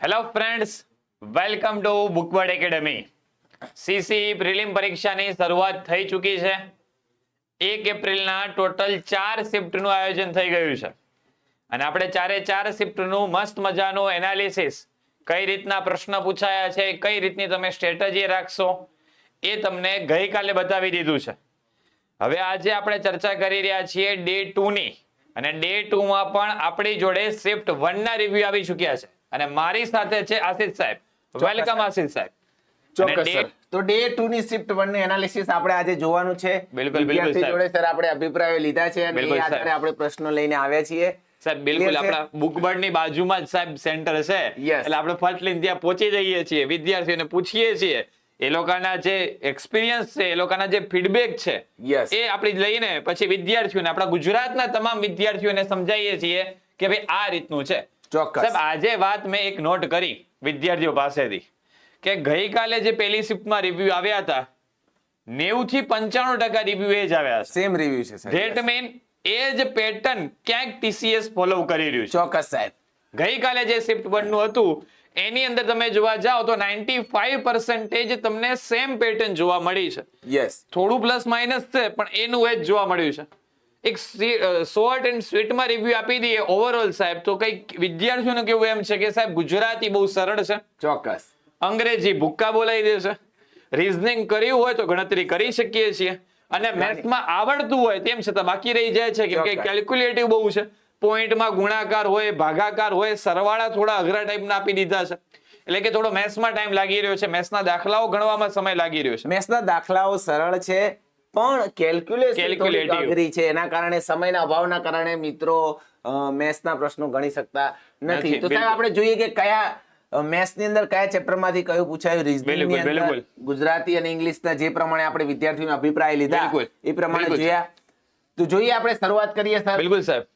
Hello friends welcome to Bookward academy CC prelim પરીક્ષાની શરૂઆત થઈ ચૂકી છે. એક એપ્રિલના ટોટલ ચાર શિફ્ટનું આયોજન થઈ ગયું છે. અને આપણે ચારે ચાર શિફ્ટનું મસ્ત મજાનું એનાલિસિસ કઈ રીતના પ્રશ્ન પૂછાયા છે, કઈ રીતની તમે સ્ટ્રેટજી રાખશો, એ તમને ગઈકાલે બતાવી દીધું છે. હવે આજે આપણે ચર્ચા કરી રહ્યા છીએ ડે ટુ ની. અને ડે ટુ માં પણ આપણી જોડે શિફ્ટ વન ના રિવ્યુ આવી ચૂક્યા છે. અને મારી સાથે છે આશિષ સાહેબ. વેલકમ આશિષ સાહેબ. ચોક્કસ સર. તો ડે 2 ની શિફ્ટ 1 ની એનાલિસિસ આપણે આજે જોવાનું છે. બિલકુલ, બિલકુલ, સાહેબ. જોડે સર આપણે અભિપ્રાયો લીધા છે અને એ આધારે આપણે પ્રશ્નો લઈને આવ્યા છીએ. સાહેબ બિલકુલ આપણા બુકબર્ડની બાજુમાં જ સાહેબ સેન્ટર છે. એટલે આપણે ફર્સ્ટ લઈને ત્યાં પહોંચી જઈએ છીએ વિદ્યાર્થીઓને પૂછીએ છીએ. એ લોકોના જે એક્સપિરિયન્સ છે એ લોકોના જે ફીડબેક છે એ આપણે લઈને પછી વિદ્યાર્થીઓને આપણા ગુજરાતના તમામ વિદ્યાર્થીઓને સમજાવીએ છીએ કે ભાઈ આ રીતનું છે. ચોક્કસ. સાહેબ આજે વાત મેં એક નોટ કરી વિદ્યાર્થીઓ પાસેથી કે ગઈકાલે જે પેલી શિફ્ટમાં રિવ્યુ આવ્યા હતા નેવું થી પંચાણું ટકા રિવ્યુ એ જ આવ્યા સેમ રિવ્યુ છે ધેટ મીન એ જ પેટર્ન ક્યાંક ટીસીએસ ફોલો કરી રહ્યું છે. ચોક્કસ સાહેબ. ગઈકાલે જે શિફ્ટ વનનું હતું એની અંદર તમે જોવા જાઓ તો 95% ફાઈવ પર્સન્ટેજ તમને સેમ પેટર્ન જોવા મળી છે. યસ થોડું પ્લસ માઇનસ છે પણ એનું એ જ જોવા મળ્યું છે. એક શોર્ટ એન્ડ સ્વીટમાં રિવ્યુ આપી દઈએ ઓવરઓલ સાહેબ. તો કઈ વિદ્યાર્થીઓનું કેવું એમ છે કે સાહેબ ગુજરાતી બહુ સરળ છે. ચોક્કસ. અંગ્રેજી ભૂક્કા બોલાવી દે છે. રીઝનિંગ કર્યું હોય તો ગણતરી કરી શકીએ છીએ. અને મેથ્સમાં આવડતું હોય તેમ છતાં બાકી રહી જાય છે કેમ કે કેલ્ક્યુલેટિવ બહુ છે. પોઈન્ટમાં ગુણાકાર હોય ભાગાકાર હોય સરવાળા થોડા અઘરા ટાઈપના આપી દીધા છે. એટલે કે થોડો મેથ્સમાં ટાઈમ લાગી રહ્યો છે. મેથ્સના દાખલાઓ ગણવામાં સમય લાગી રહ્યો છે. મેથ્સના દાખલાઓ સરળ છે. પણ કેલ્ક્યુલેશન અઘરી છે. એના કારણે સમયના અભાવના કારણે મિત્રો મેથ્સના પ્રશ્નો ગણી શકતા નથી, તો સાહેબ આપણે જોઈએ કે કયા મેથ્સની અંદર કયા ચેપ્ટરમાંથી કયું પૂછાયું? રીઝનિંગની અંદર ગુજરાતી અને ઇંગ્લિશના જે પ્રમાણે આપણે વિદ્યાર્થીઓના અભિપ્રાય લીધા એ પ્રમાણે જોયા. તો જોઈએ આપણે શરૂઆત કરીએ સર બિલકુલ સાહેબ.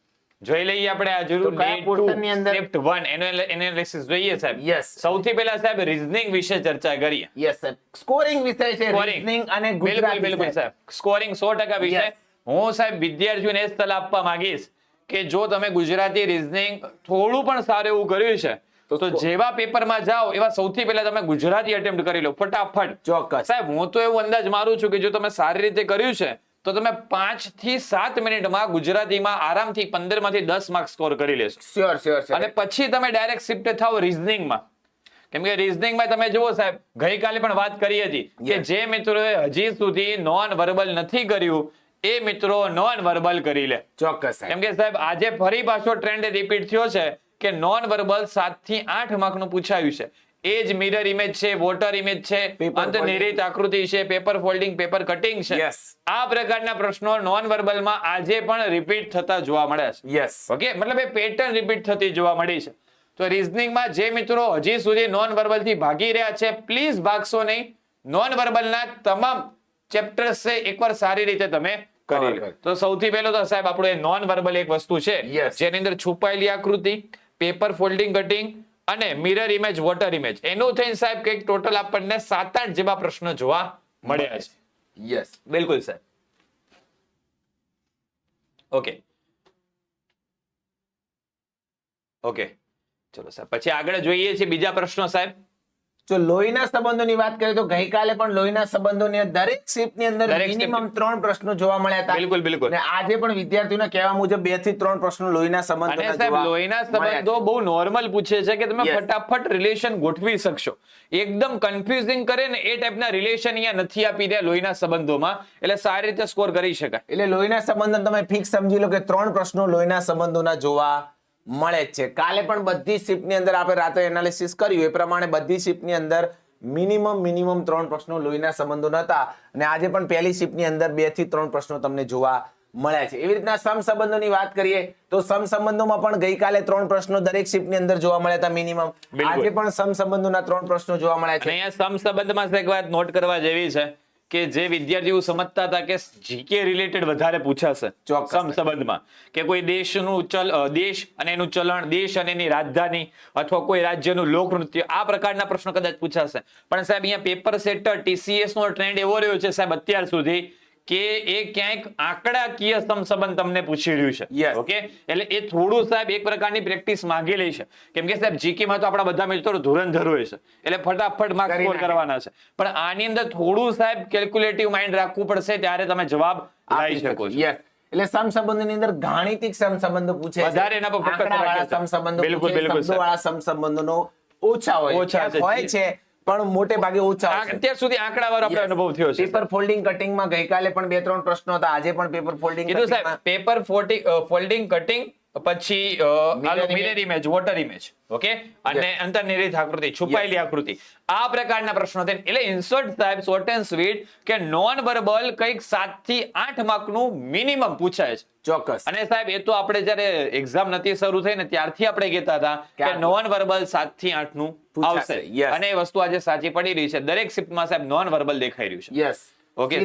જોઈ લઈએ આપણે આ જરૂર કયા portion ની અંદર? સ્ક્રિપ્ટ 1 એનો એનાલિસિસ જોઈએ સાહેબ. યસ સૌથી પહેલા સાહેબ રીઝનિંગ વિશે ચર્ચા કરીએ. યસ સર સ્કોરિંગ વિષય છે રીઝનિંગ અને ગુજરાતી બિલકુલ સાહેબ. સ્કોરિંગ સો ટકા વિષય હું સાહેબ વિદ્યાર્થીઓને એ સલાહ આપવા માંગીશ કે જો તમે ગુજરાતી રીઝનિંગ થોડું પણ સારું એવું કર્યું છે તો તો જેવા પેપરમાં જાઓ એવા સૌથી પહેલા તમે ગુજરાતી અટેમ્પ્ટ કરી લો ફટાફટ. ચોક્કસ. સાહેબ હું તો એવું અંદાજ મારું છું કે જો તમે સારી રીતે કર્યું છે તો તમે પાંચથી સાત મિનિટમાં ગુજરાતીમાં આરામથી પંદરમાંથી દસ માર્ક સ્કોર કરી લેશો. શ્યોર શ્યોર અને પછી તમે ડાયરેક્ટ શિફ્ટ થાવ રિઝનિંગમાં કેમ કે રિઝનિંગમાં તમે જુઓ સાહેબ ગઈકાલે પણ વાત કરી હતી કે જે મિત્રોએ હજી સુધી નોન વર્બલ નથી કર્યું એ મિત્રો નોન વર્બલ કરી લે. ચોક્કસ કેમ કે સાહેબ આજે ફરી પાછો ટ્રેન્ડ રિપીટ થયો છે કે નોન વર્બલ સાતથી આઠ માર્કનું પૂછાયું છે. એ જ મિરર ઇમેજ છે વોટર ઇમેજ છે અંતનિર્હિત આકૃતિ છે પેપર ફોલ્ડિંગ પેપર કટિંગ છે. આ પ્રકારના પ્રશ્નો નોન વર્બલમાં આજે પણ રિપીટ થતા જોવા મળ્યા છે. યસ ઓકે મતલબ એ પેટર્ન રિપીટ થતી જોવા મળી છે. તો રિઝનિંગમાં જે મિત્રો હજી સુધી નોન વર્બલથી ભાગી રહ્યા છે પ્લીઝ ભાગશો નહીં. નોન વર્બલના તમામ ચેપ્ટર્સ છે એકવાર સારી રીતે તમે કરી લો. તો સૌથી પહેલો તો સાહેબ આપણું એ નોન વર્બલ એક વસ્તુ છે. જેની અંદર છુપાયેલી આકૃતિ પેપર ફોલ્ડિંગ કટિંગ અને મિરર ઇમેજ વોટર ઇમેજ એનું થઈને સાહેબ કંઈક ટોટલ આપણને સાત આઠ જેવા પ્રશ્નો જોવા મળ્યા છે. યસ બિલકુલ, સાહેબ. ઓકે ઓકે ચલો, સાહેબ. પછી આગળ જોઈએ છે બીજા પ્રશ્નો, સાહેબ. જો લોહીના સંબંધોની વાત કરીએ તો ગઈકાલે પણ લોહીના સંબંધોની દરેક શિફ્ટની અંદર મિનિમમ ત્રણ પ્રશ્નો જોવા મળ્યા હતા. બિલકુલ, બિલકુલ. અને આજે પણ વિદ્યાર્થીઓના કહેવા મુજબ બેથી ત્રણ પ્રશ્નો લોહીના સંબંધો સાહેબ લોહીના સંબંધો બહુ નોર્મલ પૂછે છે કે તમે ફટાફટ રિલેશન ગોઠવી શકશો. એકદમ કન્ફ્યુઝિંગ કરે ને એ ટાઈપના રિલેશન અહીંયા નથી આપી રહ્યા લોહીના સંબંધોમાં. એટલે સારી રીતે સ્કોર કરી શકાય. એટલે લોહીના સંબંધો તમે ફિક્સ સમજી લો કે ત્રણ પ્રશ્નો લોહીના સંબંધોના જોવા મળે જ છે. કાલે પણ બધી શિફ્ટની અંદર આપણે રાત્રે એનાલિસિસ કર્યું. એ પ્રમાણે બધી શિફ્ટની અંદર મિનિમમ મિનિમમ ત્રણ પ્રશ્નો લોહીના સંબંધોના હતા અને આજે પણ પહેલી શિફ્ટની અંદર બેથી ત્રણ પ્રશ્નો તમને જોવા મળ્યા છે. એવી રીતના સમ સંબંધોની વાત કરીએ તો સમ સંબંધોમાં પણ ગઈકાલે ત્રણ પ્રશ્નો દરેક શિફ્ટની અંદર જોવા મળ્યા હતા મિનિમમ આજે પણ સમ સંબંધોના ત્રણ પ્રશ્નો જોવા મળ્યા છે. અહીંયા સમ સંબંધમાં એક વાત નોટ કરવા જેવી છે. કે જે વિદ્યાર્થીઓ સમજતા હતા કે જીકે રિલેટેડ વધારે પૂછાશે. સમ સંબંધમાં કે કોઈ દેશનું ચલ દેશ અને એનું ચલણ દેશ અને એની રાજધાની અથવા કોઈ રાજ્યનું લોકનૃત્ય આ પ્રકારના પ્રશ્નો કદાચ પૂછાશે પણ સાહેબ અહીંયા પેપર સેટર ટીસીએસ નો ટ્રેન્ડ એવો રહ્યો છે સાહેબ અત્યાર સુધી કે એ ક્યાંક આંકડાકીય સમસંબંધ તમને પૂછી રહ્યું છે. ઓકે એટલે એ થોડું સાહેબ એક પ્રકારની પ્રેક્ટિસ માંગી લે છે. કેમ કે સાહેબ જીકે માં તો આપણા બધા મિત્રો ધુરંધર હોય છે. એટલે ફટાફટ માર્ક સ્કોર કરવાના છે. પણ આની અંદર થોડું સાહેબ કેલ્ક્યુલેટિવ માઇન્ડ રાખવું પડશે ત્યારે તમે જવાબ આપી શકો છો. યસ એટલે સમસંબંધની અંદર ગાણિતિક સમસંબંધો પૂછે. વધારે એના પર ફોકસ રાખે. સમસંબંધો બિલકુલ, બિલકુલ, સર. શબ્દોવાળા સમસંબંધોનો ઓછા હોય. ઓછા હોય છે પણ મોટે ભાગે ઓછા. અત્યાર સુધી આંકડાવાળો આપણો. અનુભવ થયો છે પેપર ફોલ્ડિંગ કટિંગમાં ગઈકાલે પણ બે ત્રણ પ્રશ્નો હતા આજે પણ પેપર ફોલ્ડિંગ કીધું સાહેબ પેપર ફોલ્ડિંગ કટિંગ પછી mirror image water image okay અને અંતર્નિહિત આકૃતિ છુપાયેલી આકૃતિ. આ પ્રકારના પ્રશ્નો છે. એટલે ઇન્સર્ટ સાહેબ શોર્ટ એન્ડ સ્વીટ કે નોન વર્બલ કંઈક સાતથી આઠ માર્કનું મિનિમમ પૂછાય છે. ચોક્કસ. અને સાહેબ એ તો આપણે જ્યારે એક્ઝામ નથી શરૂ થઈ ને ત્યારથી આપણે કહેતા હતા કે નોન વર્બલ સાતથી આઠનું આવશે અને એ વસ્તુ આજે સાચી પડી રહી છે. દરેક શિફ્ટમાં સાહેબ નોન વર્બલ દેખાઈ રહ્યું છે. યસ Okay,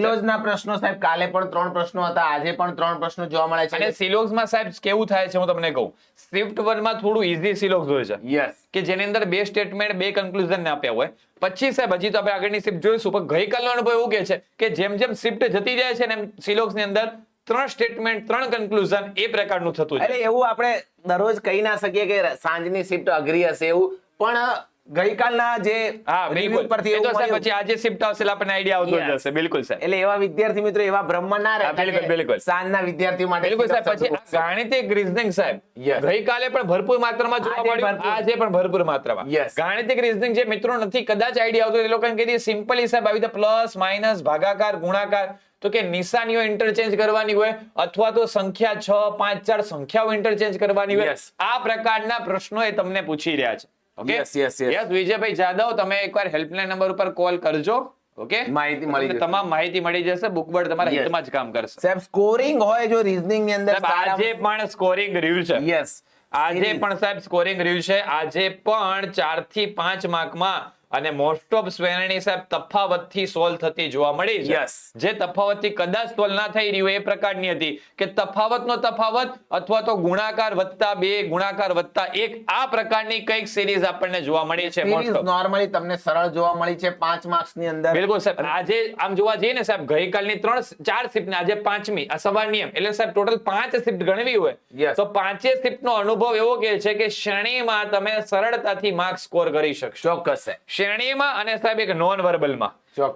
પ્રશ્નો સાહેબ કાલે પણ ત્રણ પ્રશ્નો હતા આજે પણ ત્રણ પ્રશ્નો જોવા મળે અને છે સાહેબ કેવું થાય છે હું તમને કહું. સ્વિફ્ટ વનમાં થોડું ઈઝી સિલોક્સ હોય છે. યસ કે જેની અંદર બે સ્ટેટમેન્ટ બે કન્ક્લુઝન આપ્યા હોય. પછી સાહેબ હજી તો આપણે આગળની શિફ્ટ જોઈશું પણ ગઈકાલનો અનુભવ એવું કે છે કે જેમ જેમ શિફ્ટ જતી જાય છે ને એમ સિલોક્સની અંદર ત્રણ સ્ટેટમેન્ટ ત્રણ કન્ક્લુઝન એ પ્રકારનું થતું અરે એવું આપણે દરરોજ કહી ના શકીએ કે સાંજની શિફ્ટ અઘરી હશે એવું. પણ ગઈકાલના જે હા બિલકુલ. પરથી તો મળ્યું. પછી આજે શિફ્ટ આવશે એટલે આપણને આઈડિયા આવતો જશે. બિલકુલ સર એટલે એવા વિદ્યાર્થી મિત્રો એવા બ્રહ્મ ના રહે. બિલકુલ, બિલકુલ. સાંજના વિદ્યાર્થી માટે બિલકુલ સાહેબ પછી ગાણિતિક રીઝનિંગ સાહેબ. ગઈકાલે પણ ભરપૂર માત્રામાં જોવા મળ્યું. આજે પણ ભરપૂર માત્રામાં. ગાણિતિક રીઝનિંગ જે મિત્રો નથી કદાચ આઈડિયા આવતો એ લોકોને કહી દઈએ સિમ્પલી સાહેબ આવી રીતે પ્લસ માઇનસ ભાગાકાર ગુણાકાર. તો કે નિશાનીઓ ઇન્ટરચેન્જ કરવાની હોય અથવા તો સંખ્યા છ પાંચ ચાર સંખ્યાઓ ઇન્ટરચેન્જ કરવાની હોય. આ પ્રકારના પ્રશ્નો એ તમને પૂછી રહ્યા છે. Okay yes yes. Yes Vijaybhai Jadav તમે એકવાર હેલ્પલાઇન નંબર ઉપર કોલ કરજો ઓકે માહિતી મળી જશે. તમામ માહિતી મળી જશે બુકબર્ડ તમારા. હિતમાં જ કામ કરશે. સાહેબ સ્કોરિંગ હોય જો રીઝનિંગની અંદર આજે પણ સ્કોરિંગ રહ્યું છે. યસ આજે પણ સાહેબ સ્કોરિંગ રહ્યું છે. આજે પણ ચારથી પાંચ માર્કમાં અને મોસ્ટ ઓફ શ્રેણી સાહેબ તફાવતથી સોલ્વ થતી જોવા મળી છે. જે તફાવતથી કદાચ સોલ્વ ના થઈ રહ્યું એ પ્રકારની હતી કે તફાવતનો તફાવત અથવા તો ગુણાકાર વત્તા બે ગુણાકાર વત્તા એક આ પ્રકારની કંઈક સિરીઝ આપણને જોવા મળી છે નોર્મલી તમને સરળ જોવા મળી છે પાંચ માર્ક્સની અંદર. બિલકુલ સાહેબ. આજે આમ જોવા જઈએ ને સાહેબ ગઈકાલની ત્રણ ચાર શિફ્ટ ને આજે પાંચમી આ સવારની એમ એટલે સાહેબ ટોટલ પાંચ શિફ્ટ ગણવી હોય. તો પાંચે શિફ્ટ નો અનુભવ એવો કે છે કે શ્રેણીમાં તમે સરળતાથી માર્ક સ્કોર કરી શકશો. ચોક્કસ શ્રેણીમાં અને સાહેબ એક નોન વર્બલમાં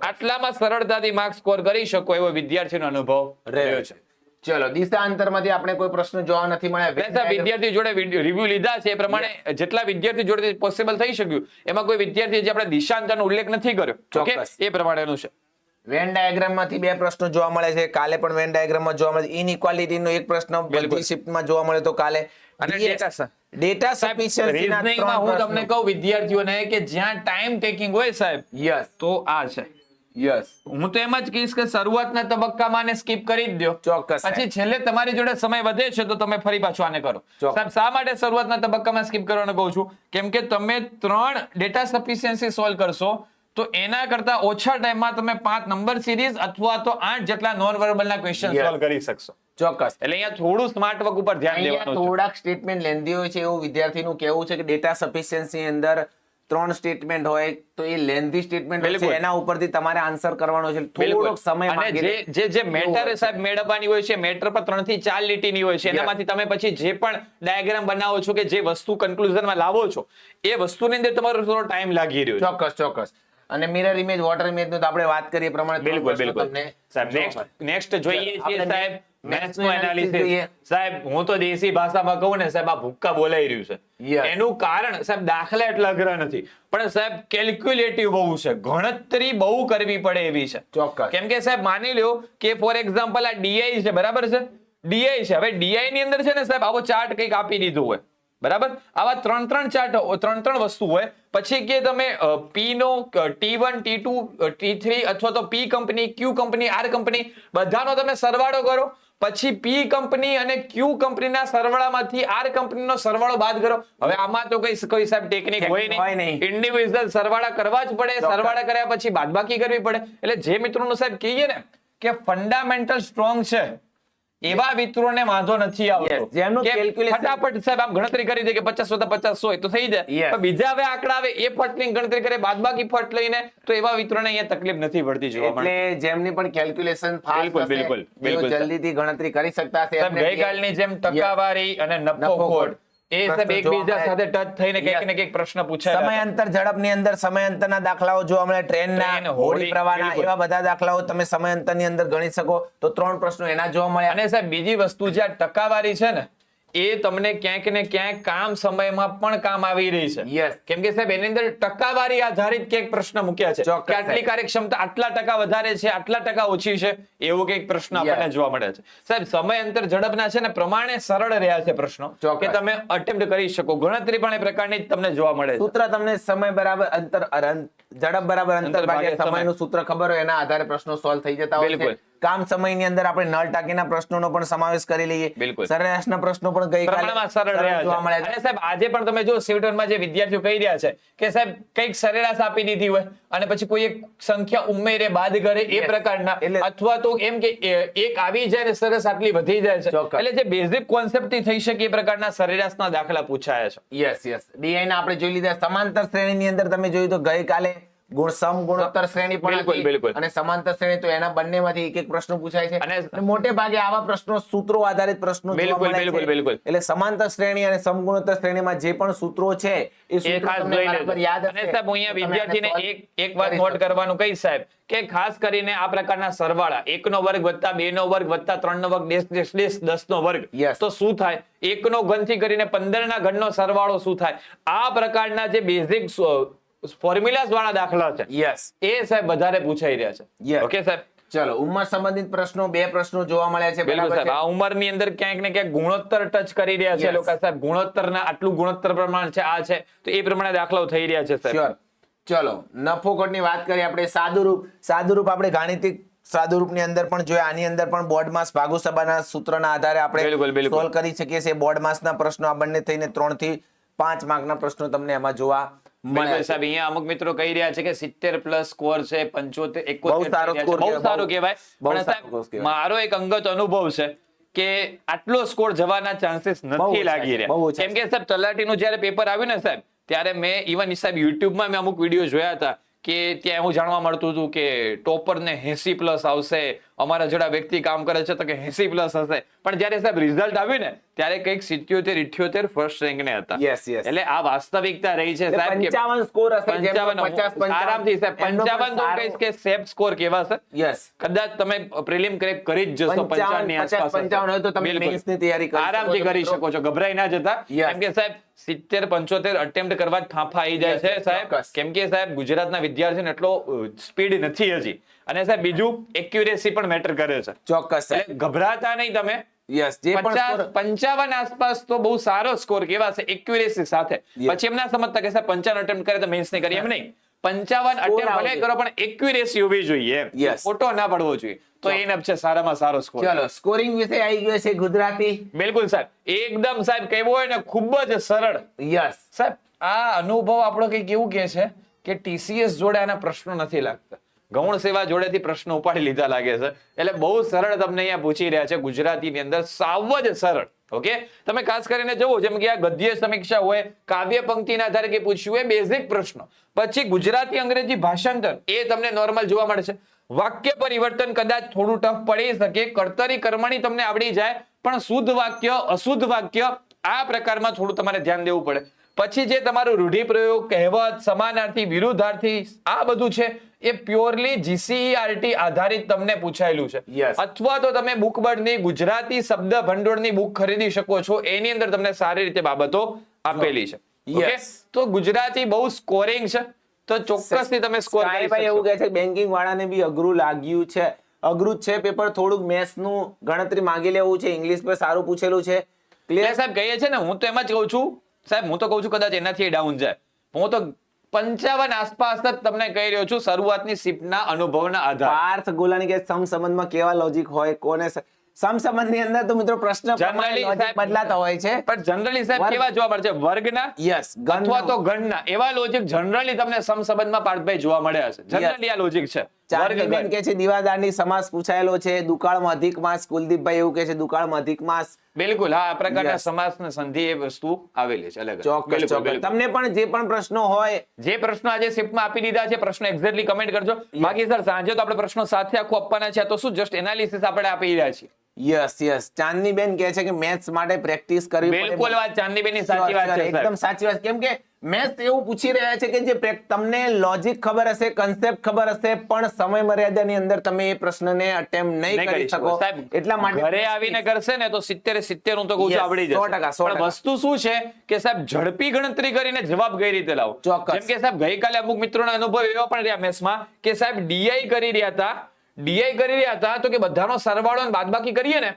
આટલામાં સરળતાથી માર્ક સ્કોર કરી શકો એવો વિદ્યાર્થીનો અનુભવ રહ્યો છે. ચલો દિશાંતરમાંથી આપણે કોઈ પ્રશ્ન જોવા નથી મળ્યા. વિદ્યાર્થી જોડે રિવ્યુ લીધા છે. એ પ્રમાણે જેટલા વિદ્યાર્થી જોડે પોસિબલ થઈ શક્યું એમાં કોઈ વિદ્યાર્થી જે આપણે દિશાંતરનો ઉલ્લેખ નથી કર્યો. એ પ્રમાણેનું છે. વેન ડાયાગ્રામમાંથી બે પ્રશ્નો જોવા મળે છે. કાલે પણ વેન ડાયાગ્રામમાં જોવા મળે ઇનઇક્વાલિટી નો એક પ્રશ્ન. બધી શિફ્ટમાં જોવા મળે તો કાલે. અને. ડેટા સાહેબ સફિશિયન્સી ના reasoning માં હું તમને કહું વિદ્યાર્થીઓને કે જ્યાં ટાઈમ ટેકિંગ હોય સાહેબ યસ તો આ છે. યસ હું તો એમ જ કહીશ કે શરૂઆતના તબક્કામાં સ્કીપ કરી જ દો. ચોક્કસ પછી છેલ્લે તમારી જોડે સમય વધે છે તો તમે ફરી પાછું આને કરો. સાહેબ શા માટે શરૂઆતના તબક્કામાં સ્કીપ કરવાનું કહું છું? કેમ કે તમે ત્રણ ડેટા સફિશિયન્સી સોલ્વ કરશો તો એના કરતા ઓછા ટાઈમમાં તમે પાંચ નંબર સિરીઝ અથવા તો આઠ જેટલા નોન વર્બલના ક્વેશ્ચન સોલ્વ કરી શકશો. ચોક્કસ. એટલે અહીંયા થોડું સ્માર્ટ વર્ક ઉપર ધ્યાન દેવાનું છે. થોડાક સ્ટેટમેન્ટ લેન્ધી હોય છે. એવું વિદ્યાર્થીનું કહેવું છે કે ડેટા સફિશિયન્સી અંદર ત્રણ સ્ટેટમેન્ટ હોય તો એ લેન્ધી સ્ટેટમેન્ટ હોય છે એના ઉપરથી તમારે આન્સર કરવાનો છે. થોડોક સમય અને જે જે જે મેટર સાહેબ મેળવવાની હોય છે મેટર પર ત્રણથી ચાર લીટીની હોય છે. એનામાંથી તમે પછી જે પણ ડાયાગ્રામ બનાવો છો કે જે વસ્તુ કન્ક્લુઝનમાં લાવો છો એ વસ્તુની અંદર તમારો થોડો ટાઈમ લાગી રહ્યો છે. ચોક્કસ ચોક્કસ. અને મિરર ઇમેજ વોટર ઇમેજનું તો આપણે વાત કરીએ પ્રમાણે બિલકુલ બિલકુલ. સાહેબ નેક્સ્ટ નેક્સ્ટ જોઈએ છીએ સાહેબ. Maths મેથ્સનું નું એનાલિસિસ સાહેબ હું તો દેશી ભાષામાં કહું ને સાહેબ આ ભૂક્કા બોલાઈ રહ્યું છે. એનું કારણ સાહેબ દાખલા એટલા અઘરા નથી. પણ સાહેબ કેલ્ક્યુલેટિવ બહુ છે. ગણતરી બહુ કરવી પડે એવી છે. ચોક્કસ. કેમ કે સાહેબ માની લ્યો કે ફોર એક્ઝામ્પલ આ ડીઆઈ છે બરાબર છે? ડીઆઈ છે. હવે ડીઆઈ ની અંદર છે ને સાહેબ આવો ચાર્ટ કંઈક આપી દીધું હોય. બરાબર? આવા ત્રણ ત્રણ ચાર્ટ ત્રણ ત્રણ વસ્તુ હોય. પછી કે તમે પી નો T one T two T three અથવા તો P company Q company R company બધાનો તમે સરવાળો કરો. પછી પી કંપની અને ક્યુ કંપનીના સરવાળામાંથી આર કંપનીનો સરવાળો બાદ કરો. હવે આમાં તો કઈ કોઈ સાહેબ ટેકનિક હોય નહીં. નહીં. સરવાળા કરવા જ પડે સરવાળા કર્યા પછી બાદબાકી કરવી પડે. એટલે જે મિત્રોનું સાહેબ કહીએ ને કે ફંડામેન્ટલ સ્ટ્રોંગ છે એવા મિત્રોને વાંધો નથી આવતો જેમનું કે ફટાફટ સાહેબ આમ ગણતરી કરી દે કે પચાસ વત્તા પચાસ સો તો થઈ જાય પણ બીજા હવે આંકડા આવે એ ફટની ગણતરી કરે બાદબાકી ફટ લઈને તો એવા મિત્રોને અહીંયા તકલીફ નથી પડતી જોવા મળે એટલે જેમની પણ કેલ્ક્યુલેશન બિલકુલ, બિલકુલ, બિલકુલ. જલ્દીથી ગણતરી કરી શકતા એમને ગઈકાલની જેમ. ટકાવારી અને નફો ખોટ. એ સાહેબ એકબીજા સાથે ટચ થઈને કંઈક ને કંઈક પ્રશ્ન પૂછાય સમયાંતર ઝડપની અંદર સમયાંતરના દાખલાઓ જોવા મળે. ટ્રેનના હોડી, પ્રવાહના એવા બધા દાખલાઓ તમે સમયાંતરની અંદર ગણી શકો. તો ત્રણ પ્રશ્નો એના જોવા મળ્યા. અને સાહેબ બીજી વસ્તુ જે આ ટકાવારી છે ને એ તમને ક્યાંક ને ક્યાંક કામ સમયમાં પણ કામ આવી રહી છે. કેમ કે સાહેબ એની અંદર ટકાવારી આધારિત ક્યાંક પ્રશ્ન મૂક્યા છે કે આટલી કાર્યક્ષમતા આટલા ટકા વધારે છે આટલા ટકા ઓછી છે એવો કંઈક પ્રશ્ન. આપણને જોવા મળે છે સાહેબ સમય અંતર ઝડપના છે ને પ્રમાણે સરળ રહ્યા છે પ્રશ્નો. કે તમે અટેમ્પ્ટ કરી શકો ગણતરી પણ એ પ્રકારની જ તમને જોવા મળે છે સૂત્ર તમને સમય બરાબર અંતર ઝડપ બરાબર અંતર ભાગ્યા સમયનું સૂત્ર ખબર હોય એના આધારે પ્રશ્નો સોલ્વ થઈ જતા હોય છે. કામ સમયની અંદર આપણે નળ ટાંકીના પ્રશ્નોનો પણ સમાવેશ કરી લઈએ. બિલકુલ. સરેરાશના પ્રશ્નો પણ ગઈકાલે સરળ રહ્યા અને સાહેબ આજે પણ તમે જો સિવટનમાં જે વિદ્યાર્થીઓ કહી રહ્યા છે કે સાહેબ કંઈક સરેરાશ આપી દીધી હોય અને પછી કોઈ એક સંખ્યા ઉમેરે બાદ કરે એ. પ્રકારના એટલે- અથવા તો એમ કે એક આવી જાય ને સરસ આટલી વધી જાય છે. એટલે જે બેઝિક કોન્સેપ્ટથી થઈ શકે એ પ્રકારના સરેરાશના દાખલા પૂછાયા છે. યસ યસ ડીઆઈ ના આપણે જોઈ લીધા. સમાંતર શ્રેણીની અંદર તમે જોયું તો ગઈકાલે ગુણ સમ ગુણોત્તર શ્રેણી પણ બિલકુલ, બિલકુલ. અને સમાંતર શ્રેણી તો એના બંનેમાંથી એક એક પ્રશ્ન પૂછાય છે અને- મોટે ભાગે આવા પ્રશ્નો સૂત્રો આધારિત પ્રશ્નો બિલકુલ, બિલકુલ, બિલકુલ. એટલે સમાંતર શ્રેણી અને સમગુણોત્તર શ્રેણીમાં જે પણ સૂત્રો છે એ સૂત્રો બરાબર યાદ અને સાહેબ હું અહીંયા વિદ્યાર્થીને એક એક વાત નોટ કરવાનું કહીશ સાહેબ કે ખાસ કરીને આ પ્રકારના સરવાળા એકનો વર્ગ વત્તા બે નો વર્ગ વત્તા ત્રણ નો વર્ગ દેશ દેશ દેશ દસ નો વર્ગ. તો શું થાય એકનો ઘનથી કરીને પંદર ના ઘનનો સરવાળો શું થાય આ પ્રકારના જે બેઝિક ફોર્મ્યુલાસ વાળા દાખલા છે. યસ એ સાહેબ વધારે પૂછાઈ રહ્યા છે. ઓકે સાહેબ. ચલો ઉંમર સંબંધિત પ્રશ્નો બે પ્રશ્નો જોવા મળ્યા છે બિલકુલ સાહેબ. આ ઉંમરની અંદર ક્યાંક ને ક્યાંક ગુણોત્તર ટચ કરી રહ્યા છે લોકો સાહેબ. ગુણોત્તરના આટલું ગુણોત્તર પ્રમાણ છે આ છે. તો એ પ્રમાણે દાખલાઓ થઈ રહ્યા છે સાહેબ. ચલો નફો ખોટની વાત કરીએ આપણે. સાદુરૂપ સાદુરૂપ આપણે ગાણિતિક સાદુરૂપની અંદર પણ જોયા આની અંદર પણ બોર્ડ માસ ભાગુ સભાના સૂત્રના આધારે આપણે. સોલ્વ કરી શકીએ છીએ. બોર્ડ માસના પ્રશ્નો આ બંને થઈને ત્રણથી પાંચ માર્કના પ્રશ્નો તમને એમાં જોવા સાહેબ અહીંયા અમુક મિત્રો કહી રહ્યા છે કે સિત્તેર પ્લસ સ્કોર છે પંચોતેર એકોતેર બહુ સારું કહેવાય. મારો એક અંગત અનુભવ છે કે આટલો સ્કોર જવાના ચાન્સીસ નથી લાગી રહ્યા. કેમ કે સાહેબ તલાટીનું જ્યારે પેપર આવ્યું ને સાહેબ ત્યારે મેં ઇવન સાહેબ યુટ્યુબમાં મેં અમુક વીડિયો જોયા હતા કે ત્યાં એવું જાણવા મળતું હતું કે ટોપર ને એસી પ્લસ આવશે અમારા જોડા વ્યક્તિ કામ કરે છે તો કે એસી પ્લસ હશે. પણ જયારે સાહેબ રિઝલ્ટ આવ્યું ને ત્યારે કંઈક સિત્યોતેર ઇઠ્યોતેર ફર્સ્ટ રેન્ક ને હતા. એટલે આ વાસ્તવિકતા રહી છે સાહેબ પંચાવન સ્કોર હશે પંચાવન આરામથી સાહેબ પંચાવન તો કહીશ કે સેફ સ્કોર કેવા છે? યસ કદાચ તમે પ્રિલિમ ક્રેક કરી જ જશો 55, 55 ની આસપાસ હશે. 55 હોય તો તમે બિલકુલ. ની તૈયારી આરામથી કરી શકો છો ગભરાઈ ના જતા. કેમ કે સાહેબ સિત્તેર પંચોતેર અટેમ્પ્ટ કરવા જ ફાંફા આવી જાય છે સાહેબ. કેમ કે સાહેબ ગુજરાતના વિદ્યાર્થીને એટલો સ્પીડ નથી હજી. અને સાહેબ બીજું એક્યુરેસી પણ મેટર કરે છે. ચોક્કસ એટલે ગભરાતા નહીં તમે. યસ જે પણ આસપાસ તો બહુ સારો સ્કોર કેવા છે એક્યુરેસી સાથે. પછી એમ ના સમજતા કે સાહેબ પંચાવન અટેમ્પ્ટ કરે તો મેન્સ નહીં કરી એમ નહીં. પંચાવન Score અટેમ્પ્ટ ભલે કરો પણ એક્યુરેસી હોવી જોઈએ ફોટો ના પડવો જોઈએ. તો એને છે સારામાં સારો સ્કોર ચલો સ્કોરિંગ વિશે આવી ગયો છે ગુજરાતી. બિલકુલ સાહેબ. એકદમ સાહેબ કહેવું હોય ને ખૂબ જ સરળ. યસ સાહેબ આ અનુભવ આપણો કંઈક એવું કે છે કે ટીસીએસ જોડે આના પ્રશ્નો નથી લાગતા. ગૌણ સેવા જોડેથી પ્રશ્નો ઉપાડી લીધા લાગે છે. એટલે બહુ સરળ તમને અહીંયા પૂછી રહ્યા છે ગુજરાતીની અંદર સાવ જ સરળ, ઓકે? તમે ખાસ કરીને જુઓ જેમ કે આ ગદ્ય સમીક્ષા હોય, કાવ્ય પંક્તિના આધારે કે પૂછ્યું હોય બેઝિક પ્રશ્નો. પછી ગુજરાતી અંગ્રેજી ભાષાંતર એ તમને નોર્મલ જોવા મળે છે. વાક્ય પરિવર્તન કદાચ થોડું ટફ પડી શકે, કર્તરી કર્મણી તમને આવડી જાય, પણ શુદ્ધ વાક્ય, અશુદ્ધ વાક્ય આ પ્રકારમાં થોડું તમારે ધ્યાન દેવું પડે. પછી જે તમારું રૂઢિપ્રયોગ કહેવત સમાનાર્થી વિરુદ્ધાર્થી આ બધું છે એ પ્યોરલી જીસીઈઆરટી આધારિત તમને પૂછાયેલું છે. અથવા તો તમે બુક બર્ડની ગુજરાતી શબ્દ ભંડોળની બુક ખરીદી શકો છો. એની અંદર તમને સારી રીતે બાબતો આપેલી છે. Okay? તો ગુજરાતી બહુ સ્કોરિંગ છે. તો ચોક્કસથી તમે સ્કોર કરી એવું કહે છે બેન્કિંગ વાળાને બી અઘરું લાગ્યું છે. અઘરું છે. પેપર થોડુંક મેથ્સનું ગણતરી માંગી લેવું છે. ઇંગ્લિશ પર સારું પૂછેલું છે. ક્લિયર સાહેબ કહીએ છે ને હું તો એમ જ કહું છું. સાહેબ હું તો કહું છું કદાચ એનાથી ડાઉન જાય. હું તો પંચાવન આસપાસ જ તમને કહી રહ્યો છું શરૂઆતની શિફ્ટના અનુભવના આધારે. પાર્થ ગોલાની કે સમ સંબંધમાં કેવા લોજિક હોય કોને સમ સંબંધની અંદર તો મિત્રો પ્રશ્ન સાહેબ, બદલાતા હોય છે. પણ જનરલી સાહેબ કેવા જોવા મળશે વર્ગના યસ અથવા તો ગણના. એવા લોજિક જનરલી તમને સમસંબંધમાં પાર્થભાઈ જોવા મળ્યા હશે. જનરલી આ લોજિક છે. ચાંદનીબેન કે છે દીવાદારની સમાસ પૂછાયેલો છે દુકાળમાં અધિક માસ કુલદીપભાઈ એવું કે છે દુકાળમાં અધિક માસ. બિલકુલ હા આ પ્રકારના સમાસ ને સંધિ એ વસ્તુ આવેલી છે અલગ. ચોક્કસ ચોક્કસ. તમને પણ જે પણ પ્રશ્નો હોય જે પ્રશ્નો આજે શિફ્ટમાં આપી દીધા છે પ્રશ્ન એક્ઝેક્ટલી કમેન્ટ કરજો. બાકી સર સાંજે તો આપણે પ્રશ્નો સાથે આખું આપવાના છે તો શું જસ્ટ એનાલિસિસ આપણે આપી રહ્યા છીએ. યસ યસ ચાંદનીબેન કહે છે કે મેથ્સ માટે પ્રેક્ટિસ કરવી પડે. બિલકુલ વાત ચાંદીબેનની સાચી વાત છે એકદમ સાચી વાત. કેમ કે મેથ્સ એવું પૂછી રહ્યા છે કે જે તમને લોજિક ખબર હશે કન્સેપ્ટ ખબર હશે પણ સમય મર્યાદાની અંદર તમે એ પ્રશ્નને અટેમ્પ નહીં કરી શકો. એટલા માટે ઘરે આવીને કરશે ને તો 70 70 હું તો કહું છું આવડી જશે. 100% પણ. વસ્તુ શું છે કે સાહેબ ઝડપી ગણતરી કરીને જવાબ કઈ રીતે લાવો. જેમ કે સાહેબ ગઈકાલે અમુક મિત્રોના અનુભવ એવા પણ રહ્યા મેથ્સમાં કે સાહેબ ડીઆઈ કરી રહ્યા હતા ડીઆઈ કરી રહ્યા હતા તો કે બધાનો સરવાળો બાદ બાદબાકી કરીએ ને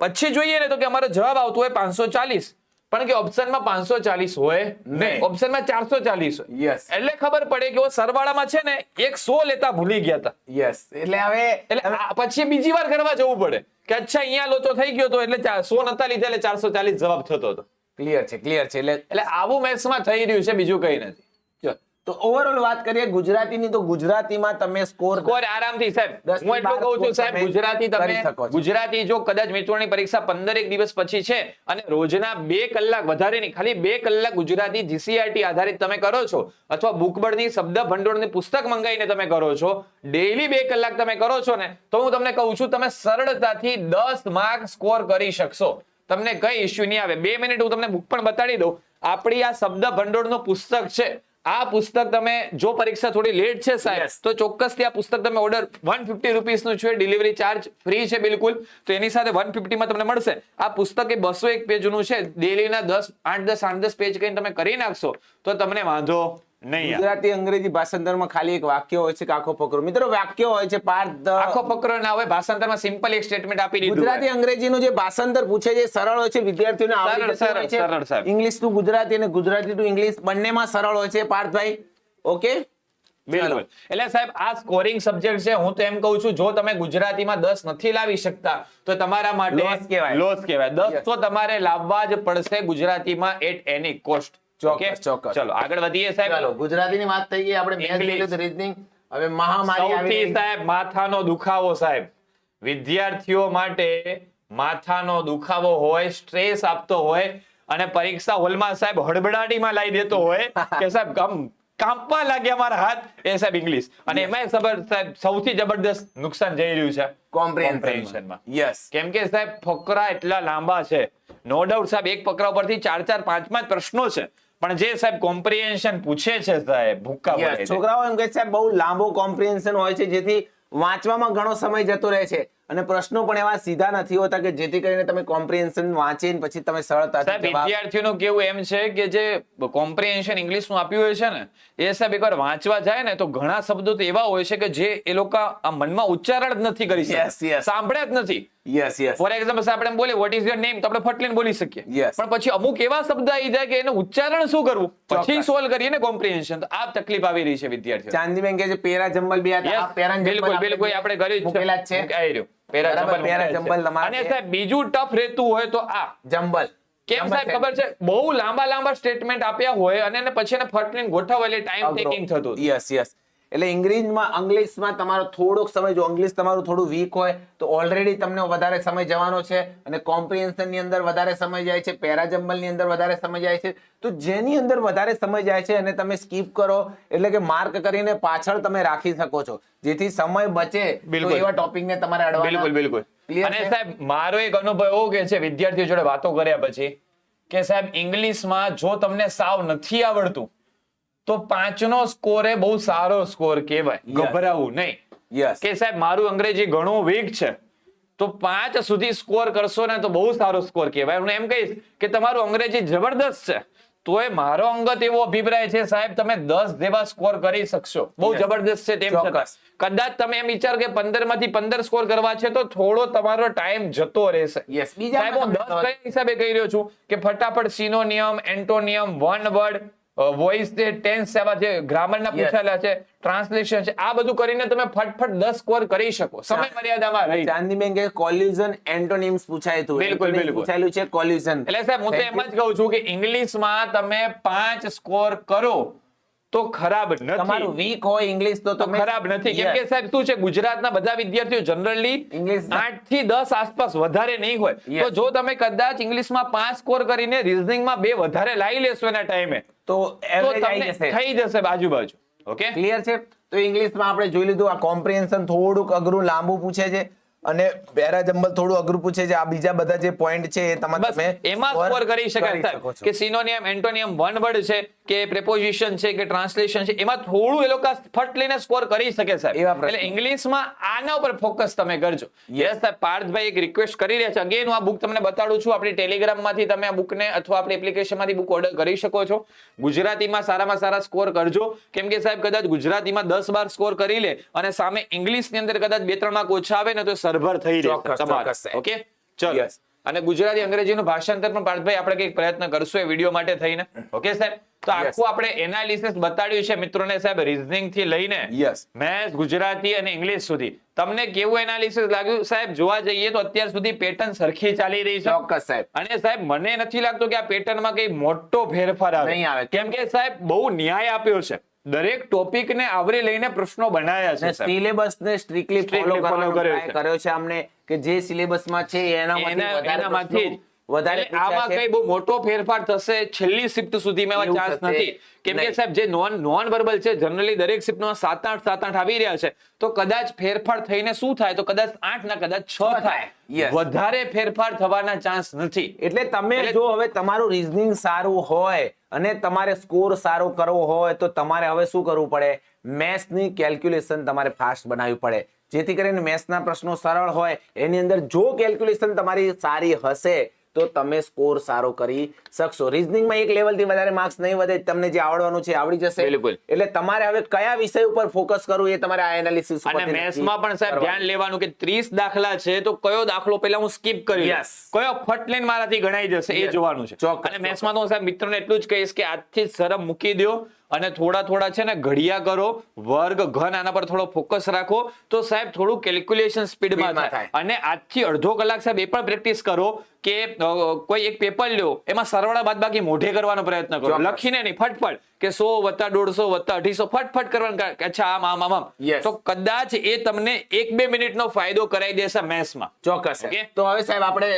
પછી જોઈએ ને તો કે અમારો જવાબ આવતો હોય પાંચસો ચાલીસ. પણ કે ઓપ્શનમાં પાંચસો ચાલીસ હોય નહીં. ઓપ્શનમાં ચારસો ચાલીસ હોય. એટલે ખબર પડે કે સરવાળામાં છે ને એક સો લેતા ભૂલી ગયા હતા. યસ. એટલે હવે એટલે પછી બીજી વાર કરવા જવું પડે. કે અચ્છા અહીંયા લોચો થઈ ગયો હતો એટલે સો નતા લીધા એટલે ચારસો ચાલીસ જવાબ થતો હતો. ક્લિયર છે ક્લિયર છે. એટલે એટલે આવું મેથ્સમાં થઈ રહ્યું છે બીજું કઈ નથી. તો ઓવરઓલ વાત કરીએ ગુજરાતીની તો ગુજરાતીમાં તમે સ્કોર સ્કોર આરામથી સાહેબ. હું એટલું કહું છું સાહેબ ગુજરાતી તમે ગુજરાતી જો કદાચ મિત્રોની પરીક્ષા પંદર એક દિવસ પછી છે અને રોજના બે કલાક વધારે નહીં ખાલી બે કલાક ગુજરાતી જીસીઆરટી આધારિત તમે કરો છો અથવા બુકબળની શબ્દ ભંડોળની પુસ્તક મંગાવીને તમે કરો છો ડેઈલી બે કલાક તમે કરો છો ને તો હું તમને કહું છું તમે સરળતાથી દસ માર્ક સ્કોર કરી શકશો. તમને કઈ ઇશ્યુ નહીં આવે. બે મિનિટ હું તમને બુક પણ બતાડી દઉં. આપણી આ શબ્દ ભંડોળનું પુસ્તક છે. આ પુસ્તક તમે જો પરીક્ષા થોડી લેટ છે સાહેબ. તો ચોક્કસથી આ પુસ્તક તમે ઓર્ડર વન ફિફ્ટી રૂપીસનું છે ડિલિવરી ચાર્જ ફ્રી છે બિલકુલ તો એની સાથે વનમાં તમને મળશે આ પુસ્તક એ બસો એક પેજનું છે ડેલીના દસ આઠ દસ આઠ દસ પેજ કરીને તમે કરી નાખશો તો તમને વાંધો નહીં ગુજરાતી અંગ્રેજી ભાષાંતરમાં ખાલી એક વાક્ય હોય છે કે આખો ફકરો. મિત્રો વાક્ય હોય છે પાર્થ આખો ફકરો ના હોય ભાષાંતરમાં સિમ્પલ એક સ્ટેટમેન્ટ આપી દીધું ગુજરાતી. અંગ્રેજીનું જે ભાષાંતર પૂછે છે સરળ હોય છે વિદ્યાર્થીઓને આવડી સરળ, સરળ, સરળ, સાહેબ. ઇંગ્લિશ ટુ ગુજરાતી અને ગુજરાતી ટુ ઇંગ્લિશ બંનેમાં સરળ હોય છે પાર્થભાઈ ઓકે બિલકુલ. એટલે સાહેબ આ સ્કોરિંગ સબ્જેક્ટ છે હું તો એમ કહું છું જો તમે ગુજરાતીમાં દસ નથી લાવી શકતા તો તમારા માટે લોસ કહેવાય. લોસ કહેવાય. દસ તો તમારે લાવવા જ પડશે ગુજરાતીમાં એટ એની કોસ્ટ ચોક્કસ, ચોક્કસ. ચલો આગળ વધીએ સાહેબ. ચાલો ગુજરાતીની વાત થઈ ગઈ આપણે English. રીઝનિંગ હવે મહામારી આવી સાહેબ માથાનો દુખાવો સાહેબ. વિદ્યાર્થીઓ માટે માથાનો દુખાવો હોય સ્ટ્રેસ આપતો હોય અને પરીક્ષા હોલમાં સાહેબ હડબડાટીમાં લાવી દેતો હોય કે સાહેબ કામ કાંપવા લાગ્યા મારા હાથ. એ સાહેબ ઇંગ્લિશ અને એમાં સબર સાહેબ સૌથી જબરદસ્ત નુકસાન જઈ રહ્યું છે કોમ્પ્રિહેન્શનમાં. Yes. કેમ કે સાહેબ ફકરા એટલા લાંબા છે. નો ડાઉટ સાહેબ એક ફકરા ઉપરથી ચાર ચાર પાંચ પાંચ પ્રશ્નો છે. પણ જે સાહેબ કોમ્પ્રિહેન્શન પૂછે છે સાહેબ ભૂક્કા પડે છોકરાઓ એમ કહે છે બહુ લાંબો કોમ્પ્રિહેન્શન હોય છે જેથી વાંચવામાં ઘણો સમય જતો રહે છે. અને પ્રશ્નો પણ એવા સીધા નથી હોતા કે જેથી કરીને તમે કોમ્પ્રિહેન્શન વાંચીને પછી તમે સરળતા સાહેબ વિદ્યાર્થીઓનું કેવું એમ છે કે જે કોમ્પ્રિહેન્શન ઇંગ્લિશનું આપ્યું હોય છે ને એ સાહેબ એકવાર વાંચવા જાય ને તો ઘણા શબ્દો તો એવા હોય છે કે જે એ લોકો આ મનમાં ઉચ્ચારણ જ નથી કરી શકતા. સાંભળ્યા જ નથી. યસ યસ ફોર એક્ઝામ્પલ આપણે બોલે વોટ ઇઝ યોર નેમ તો આપણે ફટલીને બોલી શકીએ. પણ પછી અમુક એવા શબ્દ આવી જાય કે એનું ઉચ્ચારણ શું કરવું? પછી સોલ્વ કરીએ ને કોમ્પ્રિહેન્શન તો આ તકલીફ આવી રહી છે વિદ્યાર્થીઓ. ચાંદીબેન કે જે પેરા જંબલ બે હતા. પેરા બિલકુલ બિલકુલ આપણે છે. મૂકેલા છે. મૂકાઈ રહ્યું. Para જંબલ para. જંબલ તમારે અને સાહેબ બીજું ટફ રહેતું હોય તો આ. જંબલ. કેમ સાહેબ ખબર છે? બહુ લાંબા લાંબા સ્ટેટમેન્ટ આપ્યા હોય અને પછી એને ફટલીને ગોઠવવા એટલે ટાઈમ ટેકિંગ થતું યસ યસ એટલે ઇંગ્લિશમાં અંગ્લિશમાં તમારો થોડોક સમય જો ઇંગ્લિશ તમારું થોડું વીક હોય તો ઓલરેડી તમને વધારે સમય જવાનો છે અને કોમ્પ્રિહેન્શનની અંદર વધારે સમય જાય છે પેરાજમ્બલની અંદર વધારે સમય જાય છે. તો જેની અંદર વધારે સમય જાય છે અને તમે સ્કીપ કરો એટલે કે માર્ક કરીને પાછળ તમે રાખી શકો છો. જેથી સમય બચે તો બિલકુલ. એવા ટોપિકને તમારે અડવાના બિલકુલ બિલકુલ. અને સાહેબ મારો એક અનુભવ એવો કે છે વિદ્યાર્થીઓ જોડે વાતો કર્યા પછી કે સાહેબ ઇંગ્લિશમાં જો તમને સાવ નથી આવડતું તો પાંચનો સ્કોર એ બહુ સારો સ્કોર કહેવાય. ગભરાવું નહીં. કે સાહેબ મારું અંગ્રેજી ઘણું વીક છે. તો પાંચ સુધી સ્કોર કરશો ને તો બહુ સારો સ્કોર કહેવાય. હું એમ કહીશ કે તમારું અંગ્રેજી જબરદસ્ત છે. તોય મારો અંગત એવો અભિપ્રાય છે સાહેબ તમે દસ જેવા સ્કોર કરી શકશો. બહુ. જબરદસ્ત છે તેમ છતાં. કદાચ તમે એમ વિચારો કે પંદરમાંથી પંદર સ્કોર કરવા છે તો થોડો તમારો ટાઈમ જતો રહેશે. સાહેબ હું દસ કઈ હિસાબે કહી રહ્યો છું કે ફટાફટ synonym antonym one word voice છે ટેન્સ એવા જે ગ્રામરના ના પૂછાયેલા છે ટ્રાન્સલેશન છે આ બધું કરીને તમે ફટફટ દસ સ્કોર કરી શકો સમય મર્યાદામાં રહી. ચાંદની બેંકે કોલ્યુઝન એન્ટોનિમ્સ પૂછાય હતું બિલકુલ, બિલકુલ. પૂછાયેલું છે કોલ્યુઝન એટલે સાહેબ હું તો એમ જ કહું છું કે ઇંગ્લિશમાં તમે પાંચ સ્કોર કરો. તો ખરાબ નથી. તમારું વીક હોય ઇંગ્લિશ તો ખરાબ નથી. કેમ કે સાહેબ શું છે? ગુજરાતના બધા વિદ્યાર્થીઓ જનરલી ઇંગ્લિશ ના- આઠથી દસ આસપાસ વધારે નહીં હોય. તો જો તમે કદાચ ઇંગ્લિશમાં પાંચ સ્કોર કરીને રીઝનિંગમાં બે વધારે લાવી લેશો એના ટાઈમે તો એવરેજ જશે. થઈ જશે બાજુ બાજુ ઓકે ક્લિયર છે? તો ઇંગ્લિશમાં આપણે જોઈ લીધું આ કોમ્પ્રિહેન્શન થોડુંક અઘરું લાંબુ પૂછે છે. અને પેરા જંબલ થોડું અઘરું પૂછે છે આ બીજા બધા જે પોઈન્ટ છે એ તમે એમાં સ્કોર કરી શકાય. કે સિનોનિયમ એન્ટોનિયમ વન વર્ડ છે કે પ્રેપોઝિશન છે કે ટ્રાન્સલેશન છે એમાં થોડું એ લોકો ફટ લઈને સ્કોર કરી શકે સાહેબ એટલે ઇંગ્લિશમાં આના ઉપર ફોકસ તમે કરજો. યસ સાહેબ પાર્થભાઈ એક રિક્વેસ્ટ કરી રહ્યા છે. અગેન હું આ બુક તમને બતાડું છું. આપણી ટેલિગ્રામમાંથી તમે આ બુકને અથવા આપણી એપ્લિકેશનમાંથી બુક ઓર્ડર કરી શકો છો. ગુજરાતીમાં સારામાં સારા સ્કોર કરજો. કેમ કે સાહેબ કદાચ ગુજરાતીમાં દસ બાર સ્કોર કરી લે અને સામે ઇંગ્લિશની અંદર કદાચ બે ત્રણ માર્ક ઓછા આવે ને તો સરભર થઈ તમારે. ઓકે? ચલો. અને ગુજરાતી અંગ્રેજીનું ભાષાંતર પણ પાર્થભાઈ આપણે કંઈક પ્રયત્ન કરશું એ વીડિયો માટે થઈને. ઓકે સાહેબ? તો આખું આપણે એનાલિસિસ બતાડ્યું છે મિત્રોને સાહેબ રીઝનિંગથી લઈને યસ મેથ્સ ગુજરાતી અને ઇંગ્લિશ સુધી. તમને કેવું એનાલિસિસ લાગ્યું? સાહેબ જોવા જઈએ તો અત્યાર સુધી પેટર્ન સરખી ચાલી રહી છે. ચોક્કસ સાહેબ. અને સાહેબ મને નથી લાગતું કે આ પેટર્નમાં કઈ મોટો ફેરફાર આવે. નહીં આવે. કેમ કે સાહેબ બહુ ન્યાય આપ્યો છે. દરેક ટોપિક ને આવરી લઈને પ્રશ્નો બનાવ્યા છે. સિલેબસ ને સ્ટ્રિક્ટલી ફોલો કર્યો છે. અમને કે જે સિલેબસમાં છે એનામાંથી એના- વધારે આમાં કઈ બહુ મોટો ફેરફાર થશે છેલ્લી શિફ્ટ સુધીમાં એવું ચાન્સ નથી. કેમ કે સાહેબ જે નોન નોન વર્બલ છે જનરલી દરેક શિફ્ટમાં સાત આઠ સાત આઠ આવી રહ્યા છે. તો કદાચ ફેરફાર થઈને શું થાય? તો કદાચ આઠ ના કદાચ છ. થાય. વધારે ફેરફાર થવાના ચાન્સ નથી. એટલે તમે જો હવે તમારું રીઝનિંગ સારું હોય અને તમારે સ્કોર સારો કરવો હોય તો તમારે હવે શું કરવું પડે? મેથ્સની કેલ્ક્યુલેશન તમારે ફાસ્ટ બનાવવી પડે. જેથી કરીને મેથ્સના પ્રશ્નો સરળ હોય. એની અંદર જો કેલ્ક્યુલેશન તમારી સારી હશે તો તમે સ્કોર સારો કરી શકશો. રિઝનિંગમાં એક લેવલથી વધારે માર્ક્સ નહીં વધે તમને જે આવડવાનું છે આવડી જશે. બિલકુલ. એટલે તમારે હવે કયા વિષય ઉપર ફોકસ કરવું એ તમારે આ એનાલિસિસ અને મેથ્સમાં પણ સાહેબ ધ્યાન લેવાનું કે 30 દાખલા છે તો કયો દાખલો પહેલા હું સ્કીપ કરી કયો ફટ લઈને મારાથી ગણાઈ જશે એ જોવાનું છે. અને મેથ્સમાં તો સાહેબ મિત્રોને એટલું જ કહીશ કે આજથી શરમ મૂકી દો અને થોડા થોડા છે ને ઘડિયા કરો વર્ગ ઘન આના પર થોડો ફોકસ રાખો. તો સાહેબ થોડું કેલ્ક્યુલેશન સ્પીડમાં થાય. અને આજથી અડધો કલાક સાહેબ એ પણ પ્રેક્ટિસ કરો કે કોઈ એક પેપર લ્યો એમાં સરવાળા બાદ બાકી મોઢે કરવાનો પ્રયત્ન કરો. લખીને નહીં ફટફટ. કે સો વત્તા દોઢસો વત્તા અઢીસો ફટફટ કરવાનું અચ્છા આમ આમ આમ તો કદાચ એ તમને એક બે મિનિટનો ફાયદો કરાવી દેશે મેથ્સમાં. ચોક્કસ. તો હવે સાહેબ આપણે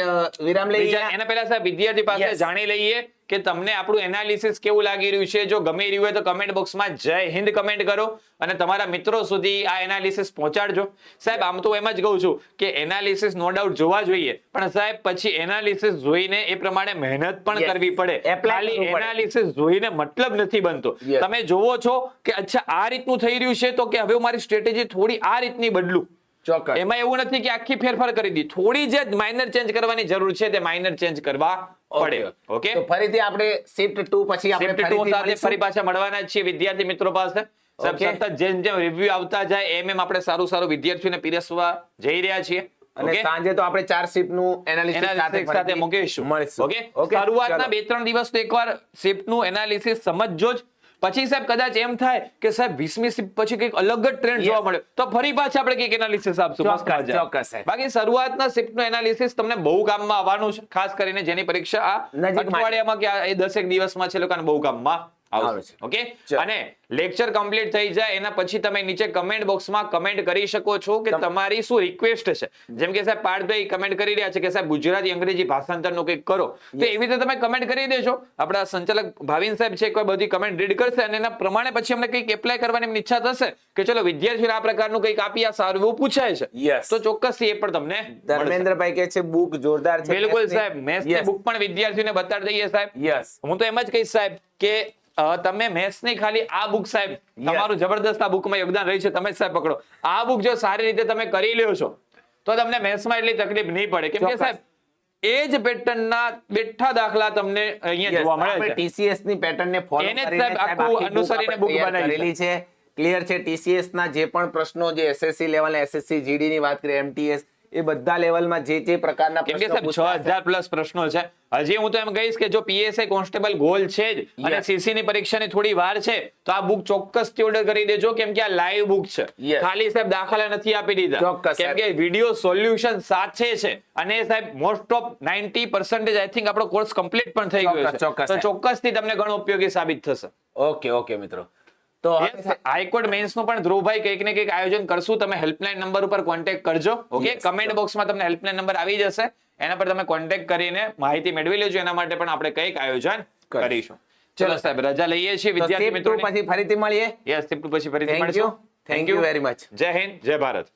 વિરામ લઈએ. એના પહેલા સાહેબ વિદ્યાર્થી પાસે જાણી લઈએ કે તમને આપણું એનાલિસિસ કેવું લાગી રહ્યું છે. જો ગમી રહ્યું હોય તો કમેન્ટ બોક્સમાં જય હિન્દ કમેન્ટ કરો અને તમારા મિત્રો સુધી આ એનાલિસિસ પહોંચાડજો. સાહેબ આમ તો એમ જ કહું છું કે એનાલિસિસ નો ડાઉટ જોવા જોઈએ. પણ સાહેબ પછી એનાલિસિસ જોઈને એ પ્રમાણે મહેનત પણ કરવું પડે. એનાલિસિસ જોઈને મતલબ નથી બનતો. તમે જોવો છો કે અચ્છા આ રીતનું થઈ રહ્યું છે તો કે હવે મારી સ્ટ્રેટેજી થોડી આ રીતની બદલું. ચોક્કસ. એમાં એવું નથી કે આખી ફેરફાર કરી દી. થોડી જે માઇનર ચેન્જ કરવાની જરૂર છે તે માઇનર ચેન્જ કરવા પડે. ઓકે તો ફરીથી આપણે શિફ્ટ 2 પછી આપણે ફરીથી સાથે ફરી પાછા મળવાના છીએ વિદ્યાર્થી મિત્રો પાસે. સતત જેમ જેમ રિવ્યુ આવતા જાય એમ એમ આપણે સારું સારું વિદ્યાર્થીઓને પીરસવા જઈ રહ્યા છીએ. અને સાંજે તો આપણે ચાર શિફ્ટનું એનાલિસિસ સાથે મૂકીશું. મળીશું. ઓકે શરૂઆતના બે ત્રણ દિવસ તો એકવાર શિફ્ટનું એનાલિસિસ સમજજો જ. પછી સાહેબ કદાચ એમ થાય કે સાહેબ 20મી શિફ્ટ પછી કંઈક અલગ જ ટ્રેન્ડ જોવા મળે તો ફરી પાછા આપણે કંઈક એનાલિસિસ આપશું. ચોક્કસ. બાકી શરૂઆતના શિફ્ટનું એનાલિસિસ તમને બહુ કામમાં આવવાનું છે. ખાસ કરીને જેની પરીક્ષા આ અઠવાડિયામાં કે આ દસેક દિવસમાં છે લોકોને બહુ કામમાં. આવશે આવશે. ઓકે અને લેક્ચર કમ્પ્લીટ થઈ જાય એના પછી તમે નીચે કમેન્ટ બોક્સમાં કમેન્ટ કરી શકો છો કે તમારી શું રિક્વેસ્ટ છે? જેમ કે સાહેબ પાર્થભાઈ કમેન્ટ કરી રહ્યા છે કે સાહેબ ગુજરાતી અંગ્રેજી ભાષાંતરનું કંઈક કરો. તો એવી રીતે તમે કમેન્ટ કરી દેજો. આપણા સંચાલક ભાવિન સાહેબ છે કોઈ બધી કમેન્ટ રીડ કરશે અને એના પ્રમાણે પછી અમને કંઈક એપ્લાય કરવાની એમની ઈચ્છા થશે કે ચલો વિદ્યાર્થીઓને આ પ્રકારનું કંઈક આપી આ સારું એવું પૂછાય છે. તો ચોક્કસ એ પણ તમને. ધર્મેન્દ્રભાઈ કે છે બુક જોરદાર છે. બિલકુલ સાહેબ મેથ્સની બુક પણ વિદ્યાર્થીઓને બતાડી દઈએ સાહેબ. યસ હું તો એમ જ કહીશ સાહેબ કે તમે મેથ્સની ખાલી આ બુક સાહેબ તમારું જબરદસ્ત આ બુકમાં યોગદાન રહી છે તમે સાહેબ પકડો. આ બુક જો સારી રીતે તમે કરી લ્યો છો તો તમને મેથ્સમાં એટલી તકલીફ નહીં પડે. કેમ કે સાહેબ એ જ પેટર્નના બેઠા દાખલા તમને અહીંયા જોવા મળે છે. ટીસીએસની પેટર્ન ને ફોલો કરીને આખું અનુસરીને બુક book તૈયાર બનાવી કરેલી છે. ક્લિયર છે ટીસીએસ ના જે પણ પ્રશ્નો જે એસએસસી લેવલ એસએસસી જીડી ની વાત કરીએ MTS એ બધા લેવલમાં જે જે પ્રકારના કેમ કે સાહેબ છ હજાર પ્લસ પ્રશ્નો છે. હજી હું તો એમ કહીશ કે જો પીએસઆઈ કોન્સ્ટેબલ ગોલ છે જ અને સીસી ની પરીક્ષાની થોડી વાર છે તો આ બુક ચોક્કસ ઓર્ડર કરી દેજો કેમ કે આ લાઈવ બુક છે. ખાલી સાહેબ દાખલા નથી આપી દીધા. કેમ કે વિડિયો સોલ્યુશન સાથે છે અને સાહેબ મોસ્ટ ઓફ 90% આઈ થિંક આપણો કોર્સ કમ્પ્લીટ પણ થઈ ગયો ચોક્કસ, છે. ચોક્કસ, તો ચોક્કસથી તમને ઘણો ઉપયોગી સાબિત થશે. ઓકે ઓકે મિત્રો. તો હાઈકોર્ટ મેન્સનું પણ ધ્રુવભાઈ કંઈક ને કંઈક આયોજન કરશું. તમે હેલ્પલાઇન નંબર ઉપર કોન્ટેક્ટ કરજો. ઓકે? કમેન્ટ બોક્સમાં તમને હેલ્પલાઇન નંબર આવી જશે. એના પર તમે કોન્ટેક્ટ કરીને માહિતી મેળવી લેજો. એના માટે પણ આપણે કંઈક આયોજન કરીશું. કરીશું. ચલો સાહેબ રજા લઈએ છીએ વિદ્યાર્થી મિત્રો પછી ફરીથી મળીએ. યસ પછી ફરીથી મળશું. થેન્ક યુ વેરી મચ જય હિન્દ જય ભારત.